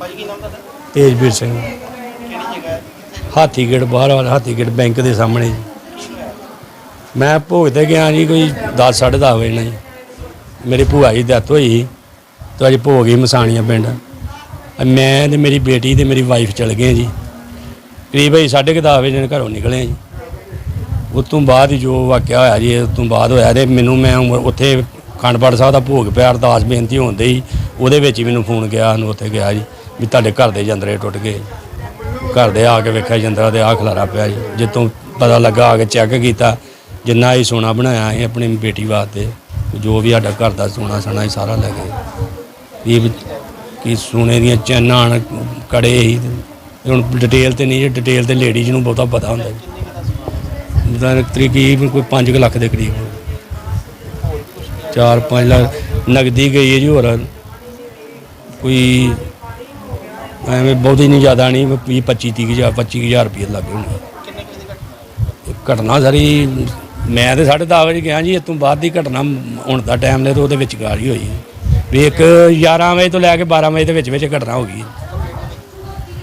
ਭਾਜੀ ਕੀ ਨਾਮ ਤੁਹਾਡਾ? ਤੇਜਵੀਰ ਸਿੰਘ। ਕਿਹੜੀ ਜਗ੍ਹਾ ਹੈ? ਬਾਹਰ ਵਾਲਾ ਹਾਥੀਗੇਟ ਬੈਂਕ ਦੇ ਸਾਹਮਣੇ। ਜੀ ਮੈਂ ਭੋਗ ਤੇ ਗਿਆ ਜੀ ਕੋਈ 10 10:30 ਵਜੇ ਨਾਲ। ਜੀ ਮੇਰੀ ਭੂਆ ਜੀ ਦੀ ਹੋਈ ਸੀ। ਤੇ ਅੱਜ ਭੋਗ ਹੀ ਮਸਾਣੀਆਂ ਪਿੰਡ। ਮੈਂ ਤੇ ਮੇਰੀ ਬੇਟੀ ਤੇ ਮੇਰੀ ਵਾਈਫ ਚਲ ਗਏ ਜੀ। ਕਰੀਬ ਅਸੀਂ 10:30 ਵਜੇ ਨਾਲ ਘਰੋਂ ਨਿਕਲੇ ਜੀ। ਉਸ ਤੋਂ ਬਾਅਦ ਹੀ ਜੋ ਵਾਕਿਆ ਹੋਇਆ ਜੀ ਉਸ ਤੋਂ ਬਾਅਦ ਹੋਇਆ ਤੇ ਮੈਨੂੰ ਮੈਂ ਉ- ਉੱਥੇ ਖੰਡਪੜ ਸਾਹਿਬ ਦਾ ਭੋਗ ਪਿਆ ਅਰਦਾਸ ਬੇਨਤੀ ਹੁੰਦੇ ਹੀ ਉਹਦੇ ਵਿੱਚ ਹੀ ਮੈਨੂੰ ਫੋਨ ਗਿਆ ਨੂੰ ਉੱਥੇ ਗਿਆ ਜੀ। ਵੀ ਤੁਹਾਡੇ ਘਰ ਦੇ ਜੰਦਰੇ ਟੁੱਟ ਗਏ ਘਰ ਦੇ ਆ ਕੇ ਵੇਖਿਆ, ਜੰਦਰਾ ਤੇ ਆ ਖਲਾਰਾ ਪਿਆ ਜੀ। ਜਿੱਤੋਂ ਪਤਾ ਲੱਗਾ, ਆ ਕੇ ਚੈੱਕ ਕੀਤਾ। ਜਿੰਨਾ ਹੀ ਸੋਨਾ ਬਣਾਇਆ ਸੀ ਆਪਣੀ ਬੇਟੀ ਵਾਸਤੇ, ਜੋ ਵੀ ਸਾਡਾ ਘਰ ਦਾ ਸੋਨਾ ਸਣਾ ਸੀ ਸਾਰਾ ਲੈ ਗਏ। ਇਹ ਵੀ ਕੀ ਸੋਨੇ ਦੀਆਂ ਚੈਨਾਂ ਕੜੇ ਹੀ ਹੁਣ ਡਿਟੇਲ ਤੇ ਨਹੀਂ ਡਿਟੇਲ ਤੇ ਲੇਡੀਜ਼ ਨੂੰ ਬਹੁਤਾ ਪਤਾ ਹੁੰਦਾ ਜੀ। ਉਹਦਾ ਤਕਰੀਬਨ ਕੋਈ 5 ਲੱਖ ਦੇ ਕਰੀਬ। 4-5 ਲੱਖ, ਨਗਦੀ ਗਈ ਹੈ ਜੀ ਹੋਰ। ਕੋਈ ਐਵੇਂ ਬਹੁਤੀ ਨਹੀਂ ਜ਼ਿਆਦਾ ਨਹੀਂ 20 25 30 ਹਜ਼ਾਰ 25 ਹਜ਼ਾਰ ਰੁਪਏ ਲੱਗੇ ਦੀ ਘਟਨਾ ਘਟਨਾ ਸਾਰੀ ਮੈਂ ਤੇ 10:30 ਵਜੇ ਗਿਆ ਜੀ ਇਸ ਤੋਂ ਬਾਅਦ ਦੀ ਘਟਨਾ ਹੁਣ ਦਾ ਟਾਈਮ ਨੇ ਤੇ ਉਹਦੇ ਵਿੱਚ ਗਾਲ ਹੀ। ਹੋਈ ਵੀ ਇੱਕ 11 ਵਜੇ ਤੋਂ ਲੈ ਕੇ 12 ਵਜੇ ਦੇ ਵਿੱਚ ਵਿੱਚ ਘਟਨਾ ਹੋ ਗਈ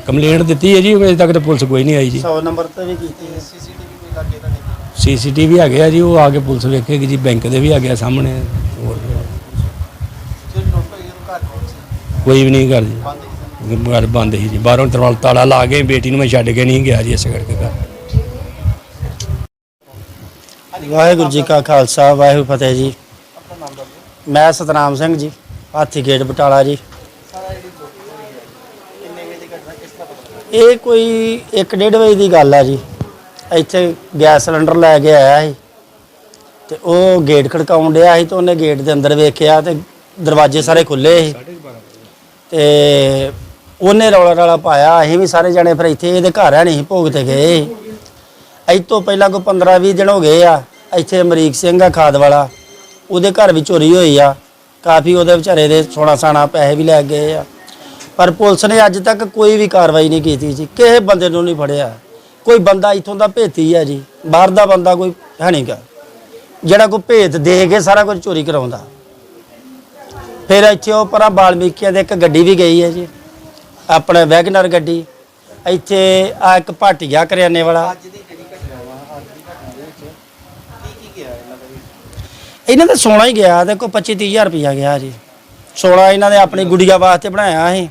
ਕੰਪਲੇਂਟ ਦਿੱਤੀ ਹੈ ਜੀ ਅਜੇ ਤੱਕ ਤੇ ਪੁਲਿਸ ਕੋਈ ਨਹੀਂ ਆਈ ਜੀ। 100 ਨੰਬਰ ਤੇ ਵੀ ਕੀਤੀ ਹੈ। ਸੀਸੀਟੀਵੀ ਕੋਈ ਲੱਗੇ ਤਾਂ ਨਹੀਂ ਸੀਸੀਟੀਵੀ ਹੈਗੇ ਆ ਜੀ ਉਹ ਆ ਕੇ ਪੁਲਿਸ ਵੇਖੇਗੀ ਜੀ ਬੈਂਕ ਦੇ ਵੀ ਹੈਗੇ ਆ ਸਾਹਮਣੇ ਹੋਰ ਵੀ। ਆ। ਜੇ ਹੋਈ ਉਹ ਘਰ ਸੀ? ਕੋਈ ਵੀ ਨਹੀਂ ਕਰ ਜੀ। ਬੰਦ ਘਰ ਬੰਦ ਸੀ ਜੀ। ਬਾਹਰੋਂ ਤਰਵਾਲ ਤਾਲਾ ਲਾ ਕੇ ਬੇਟੀ ਨੂੰ ਮੈਂ ਛੱਡ ਕੇ ਨਹੀਂ ਗਿਆ ਜੀ ਇਸੇ ਕਰਕੇ ਘਰ। ਵਾਹਿਗੁਰੂ ਜੀ ਕਾ ਖਾਲਸਾ, ਵਾਹਿਗੁਰੂ ਫਤਿਹ ਜੀ। ਮੈਂ ਸਤਨਾਮ ਸਿੰਘ ਜੀ, ਹਾਥੀ ਗੇਟ ਬਟਾਲਾ ਜੀ। ਸਾਰਾ ਇਹ ਕੋਈ 1:30 ਵਜੇ ਦੀ ਗੱਲ ਆ ਜੀ। ਇੱਥੇ ਗੈਸ ਸਿਲੰਡਰ ਲੈ ਕੇ ਆਇਆ ਸੀ। ਤੇ ਉਹ ਗੇਟ ਖੜਕਾਉਣ ਡਿਆ ਸੀ ਤੇ ਉਹਨੇ ਗੇਟ ਦੇ ਅੰਦਰ ਵੇਖਿਆ ਤੇ ਦਰਵਾਜ਼ੇ ਸਾਰੇ ਖੁੱਲੇ ਸੀ। ਤੇ ਉਹਨੇ ਰੌਲਾ ਰੌਲਾ ਪਾਇਆ, ਅਸੀਂ ਵੀ ਸਾਰੇ ਜਣੇ ਫਿਰ ਇੱਥੇ ਇਹਦੇ ਘਰ ਹੈ ਨਹੀਂ ਭੋਗ ਤੇ ਗਏ ਅੱਜ ਤੋਂ ਪਹਿਲਾਂ ਕੋਈ 15 20 ਦਿਨ ਹੋ ਗਏ ਆ, ਇੱਥੇ ਅਮਰੀਕ ਸਿੰਘ ਆ ਖਾਦ ਵਾਲਾ, ਉਹਦੇ ਘਰ ਵੀ ਚੋਰੀ ਹੋਈ ਆ। ਕਾਫੀ ਉਹਦੇ ਵਿਚਾਰੇ ਦੇ ਸੋਨਾ ਸਾਣਾ ਪੈਸੇ ਵੀ ਲੈ ਗਏ ਆ। ਪਰ ਪੁਲਿਸ ਨੇ ਅੱਜ ਤੱਕ ਕੋਈ ਵੀ ਕਾਰਵਾਈ ਨਹੀਂ ਕੀਤੀ ਜੀ, ਕਿਸੇ ਬੰਦੇ ਨੂੰ ਨਹੀਂ ਫੜਿਆ। ਕੋਈ ਬੰਦਾ ਇੱਥੋਂ ਦਾ ਭੇਤੀ ਆ ਜੀ, ਬਾਹਰ ਦਾ ਬੰਦਾ ਕੋਈ ਹੈ ਨਹੀਂਗਾ ਜਿਹੜਾ ਕੋਈ ਭੇਤ ਦੇ ਕੇ ਸਾਰਾ ਕੁਝ ਚੋਰੀ ਕਰਾਉਂਦਾ। ਫਿਰ ਇੱਥੇ ਉਹ ਪਰਾਂ ਬਾਲਮੀਕੀਆਂ ਦੇ ਇੱਕ ਗੱਡੀ ਵੀ ਗਈ ਹੈ ਜੀ। ਆਪਣੇ ਵੈਗਨਰ ਗੱਡੀ ਇੱਥੇ ਆ ਇੱਕ ਭਾਟੀਆ ਕਰਿਆਨੇ ਵਾਲਾ। ਅੱਜ ਦੀ ਜਿਹੜੀ ਘਟਨਾ ਵਾ ਅੱਜ ਦੀ ਘਟਨਾ ਦੇ ਵਿੱਚ ਕੀ ਕੀ ਗਿਆ ਇਹਨਾਂ ਦਾ ਵੀ? ਇਹਨਾਂ ਦਾ ਸੋਨਾ ਹੀ ਗਿਆ ਕੋਈ 25 30000 ਰੁਪਇਆ ਗਿਆ ਜੀ। ਸੋਨਾ ਇਹਨਾਂ ਨੇ ਆਪਣੀ ਗੁੜੀਆ ਵਾਸਤੇ ਬਣਾਇਆ ਸੀ।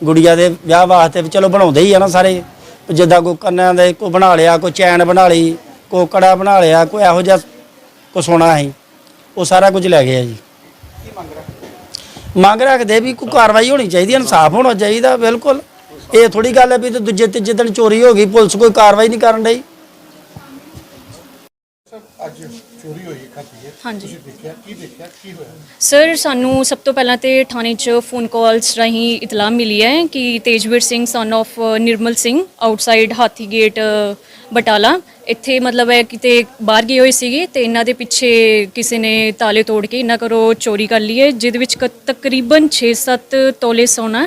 ਗੁੜੀਆ ਦੇ ਵਿਆਹ ਵਾਸਤੇ ਵੀ ਚਲੋ ਬਣਾਉਂਦੇ ਹੀ ਆ ਨਾ ਸਾਰੇ। ਜਿੱਦਾਂ ਕੋਈ ਕੰਨਾਂ ਦੇ ਕੋਈ ਬਣਾ ਲਿਆ ਕੋਈ ਚੈਨ ਬਣਾ ਲਈ ਕੋਈ ਕੜਾ ਬਣਾ ਲਿਆ ਕੋਈ ਇਹੋ ਜਿਹਾ ਕੋ ਸੋਨਾ ਸੀ। ਉਹ ਸਾਰਾ ਕੁਝ ਲੈ ਗਿਆ ਜੀ। ਕੀ ਮੰਗ ਰਿਹਾ ਮੰਗ ਰੱਖਦੇ ਵੀ ਕੋਈ ਕਾਰਵਾਈ ਹੋਣੀ ਚਾਹੀਦੀ, ਇਨਸਾਫ ਹੋਣਾ ਚਾਹੀਦਾ, ਬਿਲਕੁਲ। ਇਹ ਥੋੜੀ ਗੱਲ ਹੈ ਵੀ ਤੇ ਦੂਜੇ ਤੀਜੇ ਦਿਨ ਚੋਰੀ ਹੋ ਗਈ, ਪੁਲਿਸ ਕੋਈ ਕਾਰਵਾਈ ਨਹੀਂ ਕਰਨ ਡਈ। ਅੱਜ ਚੋਰੀ ਹੋਈ ਖਾਤੀ ਹੈ। ਹਾਂਜੀ। ਦੇਖਿਆ ਕੀ ਦੇਖਿਆ ਕੀ ਹੋਇਆ? ਸਰ ਸਾਨੂੰ ਸਭ ਤੋਂ ਪਹਿਲਾਂ ਤੇ ਥਾਣੇ 'ਚ ਫੋਨ ਕਾਲਸ ਰਾਹੀਂ ਇਤਲਾਹ ਮਿਲੀ ਹੈ ਕਿ Tejveer Singh son of Nirmal Singh outside Hathi gate Batala. ਇੱਥੇ ਮਤਲਬ ਹੈ ਕਿਤੇ ਬਾਹਰ ਗਏ ਹੋਏ ਸੀਗੇ ਤੇ ਇਹਨਾਂ ਦੇ ਪਿੱਛੇ ਕਿਸੇ ਨੇ ਤਾਲੇ ਤੋੜ ਕੇ ਇਹਨਾਂ ਘਰੋਂ ਚੋਰੀ ਕਰ ਲਈ ਹੈ ਜਿਹਦੇ ਵਿੱਚ ਕ- ਤਕਰੀਬਨ 6-7 ਤੋਲੇ ਸੋਨਾ